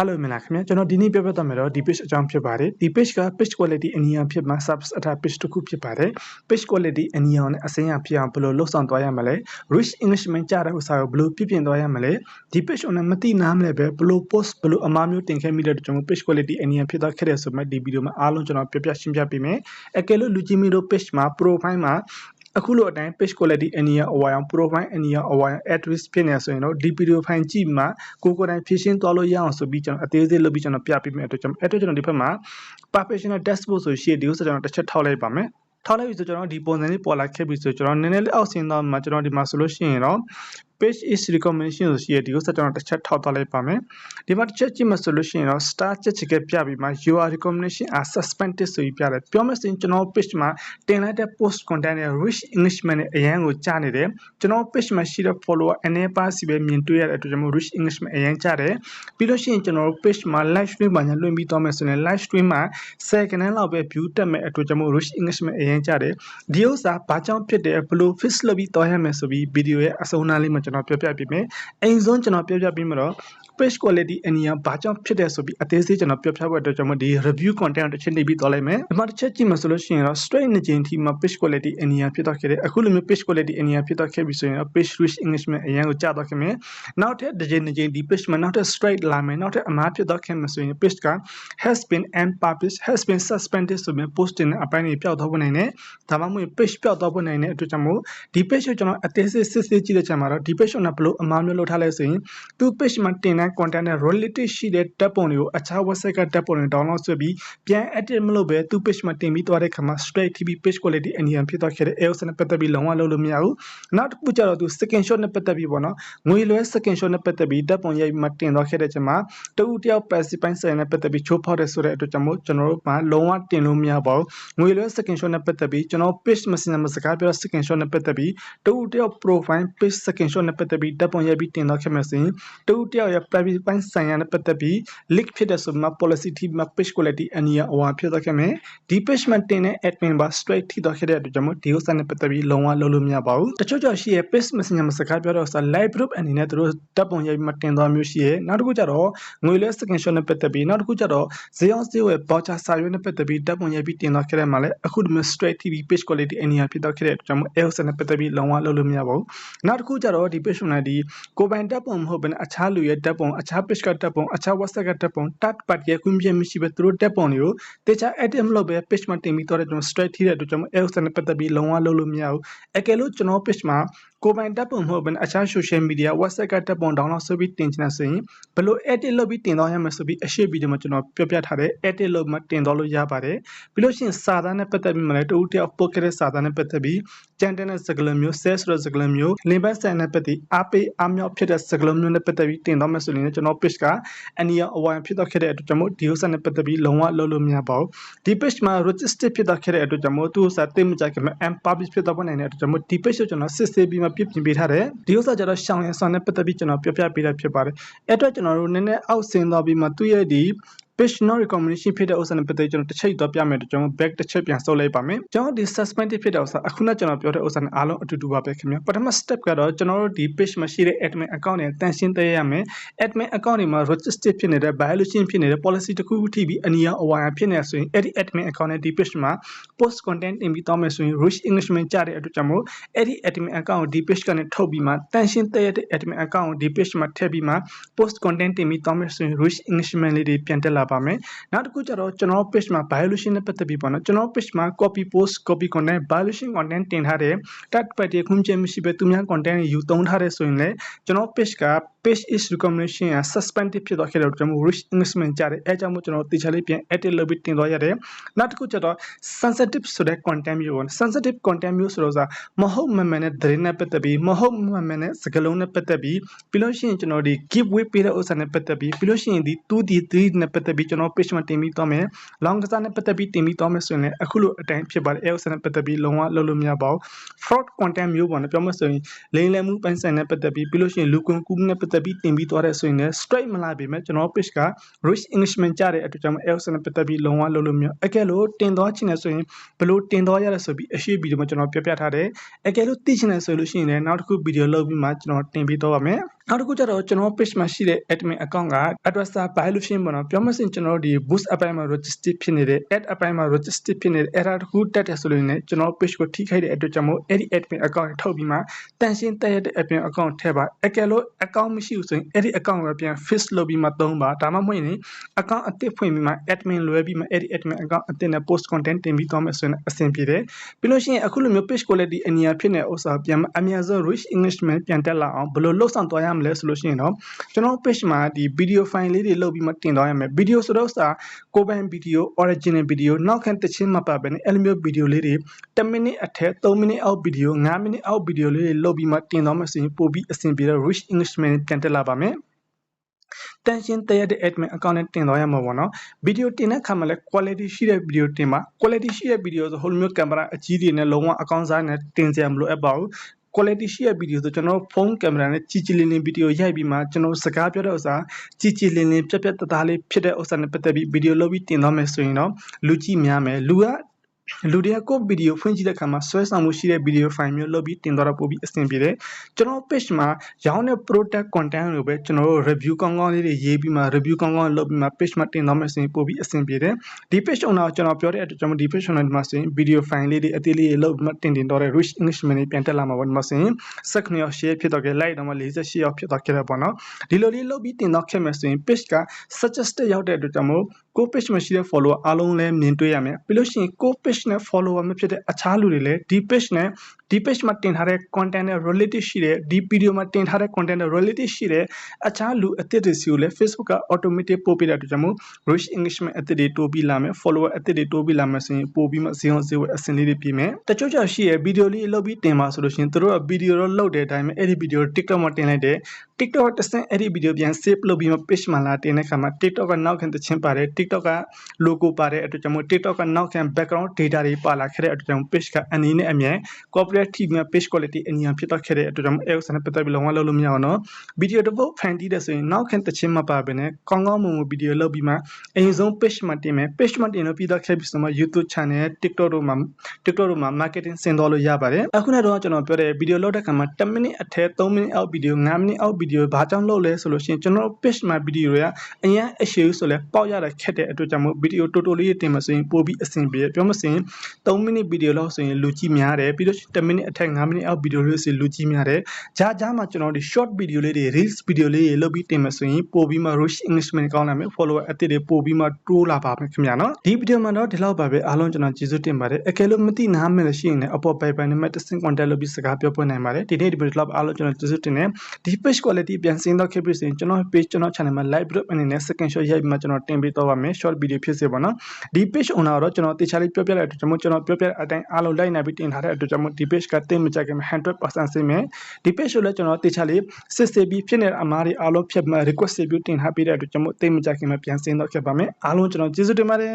Hello မင်္ဂလာခင်ဗျာကျွန်တော်ဒီနေ့ပြောပြသွားမယ်တော့ဒီ page အကြောင်းဖြစ်ပါတယ်ဒီ page က page quality အနီရောင်ဖြစ်မှာ service အထာ page တစ်ခုဖြစ်ပါတယ် page quality အနီရောင်နဲ့အစိမ်းရောင်ဖြစ်အောင်ဘယ်လိုလုပ်ဆောင်သွားရမလဲ rich english မကြားတဲ့ဥစ္စာကိုဘယ်လိုပြည့်ပြင်သွားရမလဲဒီ page နဲ့မသိနားမလဲပဲဘယ်လို post ဘယ်လိုအမှားမျိုးတင်ခဲ့မိတဲ့ကျွန်တော် page quality အနီရောင်ဖြစ်သွားခဲ့တဲ့ဆိုမှဒီဗီဒီယိုမှာအားလုံးကျွန်တော်ပြပြရှင်းပြပေးမယ်အကယ်လို့လူကြီးမီတို့ page မှာ profile မှာ အခုလိုအတိုင်း page quality အနီရောင်အဝါရောင် profile အနီရောင်အဝါရောင် address ဖြစ်နေဆိုရင်တော့ဒီ video file ကြည့်မှကိုကိုယ်တိုင်ဖြည့်ရှင်းသွားလို့ရအောင်ဆိုပြီးကျွန်တော်အသေးစိတ်လုပ်ပြီးကျွန်တော်ပြပေးမယ်အတွက်ကျွန်တော်အဲ့အတွက်ကျွန်တော်ဒီဘက်မှာ professional dashboard ဆိုရှိဒီဥစ္စာကျွန်တော်တစ်ချက်ထောက်လိုက်ပါမယ်ထောက်လိုက်ပြီဆိုကျွန်တော်ဒီပုံစံလေးပေါ်လာခဲ့ပြီဆိုကျွန်တော်နည်းနည်းလေးအောက်ဆင်းသွားမှာကျွန်တော်ဒီမှာဆိုလို့ရှိရင်တော့ page is recommendation ဆိုရှိရဒီဥစ္စာကျွန်တော်တစ်ချက်ထောက်သွားလိုက်ပါမယ်ဒီမှာတစ်ချက်ကြည့်မှဆိုလို့ရှိရင်တော့ star ချက်ချက်ကပြပြီးမှ your recommendation are suspended ဆိုပြီးပြတယ်ပြောမယ်ဆိုရင်ကျွန်တော် page မှာတင်လိုက်တဲ့ post content နဲ့ rich englishment နဲ့အရန်ကိုကြားနေတယ်ကျွန်တော် page မှာရှိတဲ့ follower အနေပါစီပဲမြင်တွေ့ရတဲ့အတွက်ကျွန်တော် rich englishment အရန်ကြားတယ်ပြီးလို့ရှိရင်ကျွန်တော် page မှာ live stream မှာညလွှင့်ပြီးသွားမယ်ဆိုရင် live stream မှာ10ခန်းလောက်ပဲ view တက်မဲ့အတွက်ကျွန်တော် rich englishment အရန်ကြားတယ်ဒီဥစ္စာဘာကြောင့်ဖြစ်တယ်ဘယ်လို fix လုပ်ပြီးသွားရမယ်ဆိုပြီး video ရဲ့အဆုံးအနားလေးမှာကျွန်တော်ပြောပြပေးမယ်အိမ်ဆုံးကျွန်တော်ပြောပြပေးမှာတော့ page quality အနီးဘာကြောင့်ဖြစ်တယ်ဆိုပြီးအသေးစိတ်ကျွန်တော်ပြောပြဖို့အတွက်ကျွန်တော်ဒီ review content တစ်ချက်နေပြီးသွားလိုက်မယ်ဒီမှာတစ်ချက်ကြည့်မှဆိုလို့ရှိရင်တော့ straight နှစ်ကြိမ်ထိမှာ page quality အနီးဖြစ်သွားခဲ့တယ်အခုလိုမျိုး page quality အနီးဖြစ်သွားခဲ့ပြီဆိုရင်တော့ page rich english မှာအရင်ကိုကြာသွားခဲ့မယ်နောက်ထပ်တစ်ကြိမ်နှစ်ကြိမ်ဒီ page မှာနောက်ထပ် straight လာမယ်နောက်ထပ်အမှားဖြစ်သွားခဲ့မှာဆိုရင် page က has been unpublished has been suspended ဆိုပြီး post တင်တဲ့အပိုင်းတွေပျောက်သွားဖို့နိုင်တယ်ဒါမှမဟုတ် page ပျောက်သွားဖို့နိုင်တဲ့အတွက်ကြောင့်မို့ဒီ page ကိုကျွန်တော်အသေးစိတ်စစ်စစ်ကြည့်တဲ့ချိန်မှာတော့ဒီ page ကိုဘယ်လိုအမှားမျိုးလုပ်ထားလဲဆိုရင်သူ page မှာတင်တဲ့ content နဲ့ related ရှိတဲ့ဓာတ်ပုံတွေကိုအခြား website ကဓာတ်ပုံတွေ download ဆွဲပြီးပြန် edit မလုပ်ဘဲသူ page မှာတင်ပြီးသွားတဲ့ခါမှာ straight TV page quality အနီးဖြစ်သွားခဲ့တဲ့ AOS နဲ့ပတ်သက်ပြီးလုံးဝလုပ်လို့မရဘူးနောက်တစ်ခုကျတော့သူ second shot နဲ့ပတ်သက်ပြီးပေါ့နော်ငွေလွှဲ second shot နဲ့ပတ်သက်ပြီးဓာတ်ပုံရိုက်မှတင်သွားခဲ့တဲ့ချိန်မှာတဦးတယောက် passive ပိုင်းဆိုင်နဲ့ပတ်သက်ပြီးချိုးဖောက်တဲ့ဆိုတဲ့အတွက်ကြောင့်မို့ကျွန်တော်တို့မှာလုံးဝတင်လို့မရပါဘူးငွေလွှဲ second shot နဲ့ပတ်သက်ပြီးကျွန်တော် page messenger မှာစကားပြော second shot နဲ့ပတ်သက်ပြီးတဦးတယောက် profile page second shot နဲ့ပတ်သက်ပြီးဓာတ်ပုံရိုက်ပြီးတင်သွားခဲ့မယ်ဆိုရင်တဦးတယောက်ရဲ့ private ပိုင်းဆိုင်ရာနဲ့ပတ်သက်ပြီး link ဖြစ်တဲ့ဆိုမှ policy team မှာ page quality အနီးအဝါဖြစ်သွားခဲ့မယ်ဒီ page မှာတင်တဲ့ admin ပါ straight ထိသွားခဲ့တဲ့အတွက်ကြောင့်မို့ဒီဥစ္စာနဲ့ပတ်သက်ပြီးလုံးဝလုပ်လို့မရပါဘူးတချို့ကြောင့်ရှိရဲ့ page messenger မှာစကားပြောတော့ဆို live group အနေနဲ့သူတို့ဓာတ်ပုံရိုက်ပြီးမှတင်သွားမျိုးရှိရဲ့နောက်တစ်ခုကျတော့ငွေလဲ second shot နဲ့ပတ်သက်ပြီးနောက်တစ်ခုကျတော့ဈေးအောင်ဈေးဝယ် voucher စာရွက်နဲ့ပတ်သက်ပြီးဓာတ်ပုံရိုက်ပြီးတင်သွားခဲ့တဲ့မှာလဲအခုဒီမျိုး straight TV page quality အနီးဖြစ်သွားခဲ့တဲ့အတွက်ကြောင့်မို့ AOS နဲ့ပတ်သက်ပြီးလုံးဝလုပ်လို့မရပါဘူးနောက်တစ်ခုကျတော့ဒီ page နဲ့ဒီကိုပိုင်ဓာတ်ပုံမဟုတ်ဘဲအခြားလူရဲ့ဓာတ်ပုံအခြား page ကဓာတ်ပုံအခြား website ကဓာတ်ပုံ tag part ရဲ့ခွင့်ပြုချက်မရှိဘဲသူတို့ဓာတ်ပုံတွေကိုတခြား edit မလုပ်ဘဲ page မှာတင်ပြီးတော့ကျွန်တော် straight ထိတဲ့အတွက်ကျွန်တော် AOS နဲ့ပတ်သက်ပြီးလုံးဝလုပ်လို့မရဘူးအကယ်လို့ကျွန်တော် page မှာကိုပိုင်တပ်ပုံမဟုတ်ဘဲအခြား social media website ကတပ်ပုံ download ဆိုပြီးတင်ချင်တဲ့ဆိုရင်ဘယ်လို edit လုပ်ပြီးတင်သွားရမလဲဆိုပြီးအရှိဗီဒီယိုမှာကျွန်တော်ပြောပြထားတယ် edit လုပ်မှတင်သွားလို့ရပါတယ်ပြီးလို့ရှိရင်စာသားနဲ့ပတ်သက်ပြီးမှလည်းတူတယောက် post ခဲ့တဲ့စာသားနဲ့ပတ်သက်ပြီးကြံတဲ့စကားလုံးမျိုး sales ဆိုတဲ့စကားလုံးမျိုး link back ဆိုင်နဲ့ပတ်သက်အားပေးအားမြောက်ဖြစ်တဲ့စကားလုံးမျိုးနဲ့ပတ်သက်ပြီးတင်သွားမယ်ဆိုရင်ကျွန်တော် page ကအနီရောအဝိုင်ဖြစ်တော့ခဲ့တဲ့အတွက်ကြောင့်မို့ဒီဥစ္စာနဲ့ပတ်သက်ပြီးလုံးဝလုပ်လို့မရပါဘူးဒီ page မှာ register ဖြစ်တော့ခဲ့တဲ့အတွက်ကြောင့်မို့သူ့ဥစ္စာသိမကြခင်မှာ unpublish ဖြစ်တော့ဖို့နိုင်တဲ့အတွက်ကြောင့်မို့ဒီ page ကိုကျွန်တော်စစ်ဆေးပြီးမှပြပြင်ပေးထားတယ်ဒီဥစ္စာကျတော့ရှောင်းရဆောင်နဲ့ပတ်သက်ပြီးကျွန်တော်ပြောပြပေးတာဖြစ်ပါတယ်အဲ့အတွက်ကျွန်တော်တို့နည်းနည်းအောက်ဆင်းသွားပြီးမှသူ့ရဲ့ဒီ page not recommendation ဖြစ်တဲ့ဥစ္စာနဲ့ပတ်သက်ကျွန်တော်တစ်ချိန်တော့ပြမယ်ကျွန်တော် back တစ်ချက်ပြန်ဆုပ်လိုက်ပါမယ်ကျွန်တော်ဒီ suspended ဖြစ်တဲ့ဥစ္စာအခုနကျွန်တော်ပြောတဲ့ဥစ္စာနဲ့အားလုံးအတူတူပါပဲခင်ဗျပထမ step ကတော့ကျွန်တော်တို့ဒီ page မှာရှိတဲ့ admin account တွေတန်ရှင်းသေးရမယ် admin account တွေမှာ register ဖြစ်နေတဲ့ violation ဖြစ်နေတဲ့ policy တစ်ခုခုထိပြီးအနီရောင်အဝါရောင်ဖြစ်နေဆိုရင်အဲ့ဒီ admin account နဲ့ဒီ page မှာ post content တင်ပြီးတော့မယ်ဆိုရင် rich english မှာကြားတဲ့အတွက်ကြောင့်မို့အဲ့ဒီ admin account ကိုဒီ page ကနေထုတ်ပြီးမှတန်ရှင်းသေးတဲ့ admin account ကိုဒီ page မှာထည့်ပြီးမှ post content တင်ပြီးတော့မယ်ဆိုရင် rich english မှာလေးတွေပြန်တက်လာပါမယ်နောက်တစ်ခုကျတော့ကျွန်တော် page မှာ violation နဲ့ပတ်သက်ပြီးပေါ့နော်ကျွန်တော် page မှာ copy post copy content violation content တင်ထားတယ် tag ပတ်ရခွင့်ချက်မရှိဘဲသူများ content ယူသုံးထားတယ်ဆိုရင်လည်းကျွန်တော် page က page is recommendation က suspended ဖြစ်သွားခဲ့တယ်ကျွန်တော် rich engagement ကြတယ်အဲကြောင့်မို့ကျွန်တော်တေချာလေးပြန် edit လုပ်ပြီးတင်သွားရတယ်နောက်တစ်ခုကျတော့ sensitive ဆိုတဲ့ content မျိုးပေါ့ sensitive content မျိုးဆိုတော့စာမဟုတ်မမှန်တဲ့သတင်းနဲ့ပတ်သက်ပြီးမဟုတ်မမှန်တဲ့စကားလုံးနဲ့ပတ်သက်ပြီးပြီးလို့ရှိရင်ကျွန်တော်ဒီ giveaway ပေးတဲ့ဥစ္စာနဲ့ပတ်သက်ပြီးပြီးလို့ရှိရင်ဒီ2 d 3နဲ့ပတ်သက်ပြီးကျွန်တော် page မှာတင်ပြီးသွားမယ် long ကစားနဲ့ပတ်သက်ပြီးတင်ပြီးသွားမယ်ဆိုရင်လည်းအခုလိုအတိုင်းဖြစ်ပါတယ်အဲဥစ္စာနဲ့ပတ်သက်ပြီးလုံးဝလုပ်လို့မရပါဘူး fraud content မျိုးပေါ့နော်ပြောမှဆိုရင်လိမ်လည်မှုပိုင်းဆိုင်နဲ့ပတ်သက်ပြီးပြီးလို့ရှိရင်လူကွန်ကူးနဲ့ပတ်သက်ပြီးတင်ပြီးသွားတဲ့ဆိုရင်လည်း straight မလာပေမဲ့ကျွန်တော် page က rich englishment ကြတဲ့အတွက်ကြောင့်အဲဥစ္စာနဲ့ပတ်သက်ပြီးလုံးဝလုပ်လို့မရအကယ်လို့တင်သွားချင်တယ်ဆိုရင်ဘယ်လိုတင်သွားရလဲဆိုပြီးအရှိဗီဒီယိုမှာကျွန်တော်ပြပြထားတယ်အကယ်လို့သိချင်တယ်ဆိုလို့ရှိရင်လည်းနောက်တစ်ခုဗီဒီယိုလုပ်ပြီးမှကျွန်တော်တင်ပြီးတော့ပါမယ် နောက်တစ်ခုကျတော့ကျွန်တော် page မှာရှိတဲ့ admin account က addresser by လို့ရှင်းပေါ့နော်ပြောမစင်ကျွန်တော်ဒီ boost အပိုင်းမှာ register ဖြစ်နေတဲ့ add အပိုင်းမှာ register ဖြစ်နေတဲ့ error တစ်ခုတက်တယ်ဆိုလို့ねကျွန်တော် page ကိုထိခိုက်တဲ့အတွက်ကြောင့်မို့အဲ့ဒီ admin account ကိုထုတ်ပြီးမှတန်ရှင်းတက်ရတဲ့ admin account ထည့်ပါအကယ်လို့ account မရှိဘူးဆိုရင်အဲ့ဒီ account ကိုပြန် fix လုပ်ပြီးမှသုံးပါဒါမှမဟုတ်ရင် account အသစ်ဖွင့်ပြီးမှ admin လွှဲပြီးမှအဲ့ဒီ admin account အသစ်နဲ့ post content တင်ပြီးသွားမယ်ဆိုရင်အဆင်ပြေတယ်ပြီးလို့ရှိရင်အခုလိုမျိုး page quality အနီးဖြစ်နေတဲ့ဥစ္စာပြန်အများဆုံး rich english နဲ့ပြန်တက်လာအောင်ဘယ်လိုလုပ်ဆောင်သွားရမလဲဆိုလို့ရှိရင်တော့ကျွန်တော် page မှာဒီ video file လေးတွေလုပ်ပြီးမှတင်သွားရမယ် video ဆိုတော့ဥစ္စာကိုပိုင် video original video နောက်ခံတခြင်းမပါဘဲနဲ့အဲ့လိုမျိုး video လေးတွေ10 minute အထက်3 minute အောက် video 5 minute အောက် video လေးတွေလုပ်ပြီးမှတင်သွားမယ်ဆိုရင်ပို့ပြီးအဆင်ပြေတဲ့ rich english နဲ့ပြန်တက်လာပါမယ်တန်ရှင်းတရတဲ့ admin account နဲ့တင်သွားရမှာပေါ့နော်ဗီဒီယိုတင်တဲ့အခါမှာလည်း quality ရှိတဲ့ဗီဒီယိုတင်ပါ quality ရှိတဲ့ဗီဒီယိုဆိုဟိုလိုမျိုးကင်မရာအကြီးတွေနဲ့လုံးဝအကောင်းစားနဲ့တင်စရာမလိုအပ်ပါဘူး quality ရှိတဲ့ဗီဒီယိုဆိုကျွန်တော်ဖုန်းကင်မရာနဲ့ကြည်ကြည်လင်းလင်းဗီဒီယိုရိုက်ပြီးမှကျွန်တော်စကားပြောတဲ့ဥစ္စာကြည်ကြည်လင်းလင်းပြက်ပြက်တသားလေးဖြစ်တဲ့ဥစ္စာနဲ့ပတ်သက်ပြီးဗီဒီယိုလုပ်ပြီးတင်သွားမယ်ဆိုရင်တော့လူကြည့်များမယ်လူက လူတွေကကိုယ့်ဗီဒီယိုဖွင့်ကြည့်တဲ့အခါမှာဆွဲဆောင်မှုရှိတဲ့ဗီဒီယိုဖိုင်မျိုးလုပ်ပြီးတင်သွားတော့ပို့ပြီးအဆင်ပြေတယ်ကျွန်တော် page မှာရောင်းတဲ့ product content ကိုပဲကျွန်တော်တို့ review ကောင်းကောင်းလေးတွေရေးပြီးမှ review ကောင်းကောင်းလုပ်ပြီးမှ page မှာတင်သွားမယ်ဆိုရင်ပို့ပြီးအဆင်ပြေတယ်ဒီ page owner ကိုကျွန်တော်ပြောတဲ့အတွက်ကျွန်တော်ဒီ page owner ဒီမှာဆိုရင် video file လေးတွေအသေးလေးတွေလုပ်ပြီးမှတင်တင်တော့တဲ့ rich english မင်းပြန်တက်လာမှာပေါ့ဒီမှာဆိုရင် second ရောက် share ဖြစ်တော့ကြ like တော့မှ48ရောက်ဖြစ်တော့ကြတယ်ပေါ့နော်ဒီလိုလေးလုပ်ပြီးတင်တော့ခဲ့မယ်ဆိုရင် page က suggested ရောက်တဲ့အတွက်ကြောင့်မို့ကို page မှာရှိတဲ့ follower အားလုံးလည်းမြင်တွေ့ရမယ်ပြီးလို့ရှိရင်ကို page နဲ့ follower မဖြစ်တဲ့အခြားလူတွေလည်းဒီ page နဲ့ဒီ page မှာတင်ထားတဲ့ content နဲ့ related ရှိတဲ့ဒီ video မှာတင်ထားတဲ့ content နဲ့ related ရှိတဲ့အခြားလူအသစ်တွေစီကိုလည်း Facebook က automatic ပို့ပေးတဲ့အတွက်ကြောင့်မို့ rich english မှာအသစ်တွေတိုးပြီးလာမယ် follower အသစ်တွေတိုးပြီးလာမယ်ဆိုရင်ပို့ပြီးမှဇေယျဇေဝအဆင်လေးတွေပြင်မယ်တချို့ကြောင့်ရှိရဲ့ video လေးလုပ်ပြီးတင်ပါဆိုလို့ရှိရင်တို့က video တော့လုပ်တဲ့အတိုင်းပဲအဲ့ဒီ video TikTok မှာတင်လိုက်တယ် TikTok တစ်ဆင့်အဲ့ဒီ video ပြန် save လုပ်ပြီးမှ page မှာလာတင်တဲ့အခါမှာ TikTok ကနောက်ခံတခြင်းပါတယ် TikTok က logo ပါတဲ့အတွက်ကြောင့်မို့ TikTok ကနောက်ခံ background data တွေပါလာခဲ့တဲ့အတွက်ကြောင့် page ကအနည်းနဲ့အမြဲ corporate team က page quality အညီအဖြစ်တော့ခဲ့တဲ့အတွက်ကြောင့်အဲဥစ္စာနဲ့ပတ်သက်ပြီးလုံးဝလုပ်လို့မရအောင်နော် video တစ်ပုတ်ဖန်တီးတဲ့ဆိုရင်နောက်ခံတခြင်းမပါဘဲနဲ့ကောင်းကောင်းမွန်မွန် video လုပ်ပြီးမှအရင်ဆုံး page မှာတင်မယ် page မှာတင်လို့ပြီးတော့ခဲ့ပြီးဆိုမှ YouTube channel TikTok တို့မှာ TikTok တို့မှာ marketing ဆင်သွားလို့ရပါတယ်အခုနဲ့တော့ကျွန်တော်ပြောတဲ့ video လုပ်တဲ့ခါမှာ10 minute အထက်3 minute အောက် video 5 minute အောက် video ဘာကြောင့်လုပ်လဲဆိုလို့ရှိရင်ကျွန်တော် page မှာ video တွေကအရင်အရှိဆိုလဲပေါက်ရတဲ့ခက်တဲ့အတွက်ကြောင့်မို့ video တိုတိုလေးတင်မှဆိုရင်ပို့ပြီးအဆင်ပြေပြောမစင်3 minute video လောက်ဆိုရင်လူကြည့်များတယ်ပြီးတော့10 minute အထက်5 minute အောက် video လေးဆိုလူကြည့်များတယ်ဂျာဂျာမှာကျွန်တော်ဒီ short video လေးတွေ reels video လေးတွေလုပ်ပြီးတင်မှဆိုရင်ပို့ပြီးမှ rush english မကောင်းလာမယ် follower အသစ်တွေပို့ပြီးမှတိုးလာပါမယ်ခင်ဗျာနော်ဒီ video မှာတော့ဒီလောက်ပါပဲအားလုံးကျွန်တော်ကျေးဇူးတင်ပါတယ်အကယ်လို့မသိနားမလဲရှိရင်လည်းအပေါ်ပိုင်ပိုင်နဲ့မဲ့တဆင့် contact လုပ်ပြီးစကားပြောပြနိုင်ပါတယ်ဒီနေ့ဒီ video လောက်အားလုံးကျွန်တော်ကျေးဇူးတင်တယ်ဒီ page quality ပြန်စင်းတော့ခဲ့ပြီဆိုရင်ကျွန်တော် page ကျွန်တော် channel မှာ live group အနေနဲ့ second shot ရိုက်ပြီးမှကျွန်တော်တင်ပေးတော့ပါမယ် short video ဖြစ်စေပါနော်ဒီ page owner တော့ကျွန်တော်တေချာလေးပြောပြလိုက်တဲ့အတွက်ကျွန်တော်ကျွန်တော်ပြောပြတဲ့အတိုင်းအားလုံးလိုက်နိုင်ပြီးတင်ထားတဲ့အတွက်ကျွန်တော်ဒီ page ကတင်မကြခင်100%စင်မယ်ဒီ page ကိုလည်းကျွန်တော်တေချာလေးစစ်စစ်ပြီးဖြစ်နေတဲ့အမားတွေအားလုံးဖြစ်မှ request ပြီးတင်ထားပေးတဲ့အတွက်ကျွန်တော်တင်မကြခင်မှာပြန်စင်းတော့ခဲ့ပါမယ်အားလုံးကျွန်တော်ကျေးဇူးတင်ပါတယ်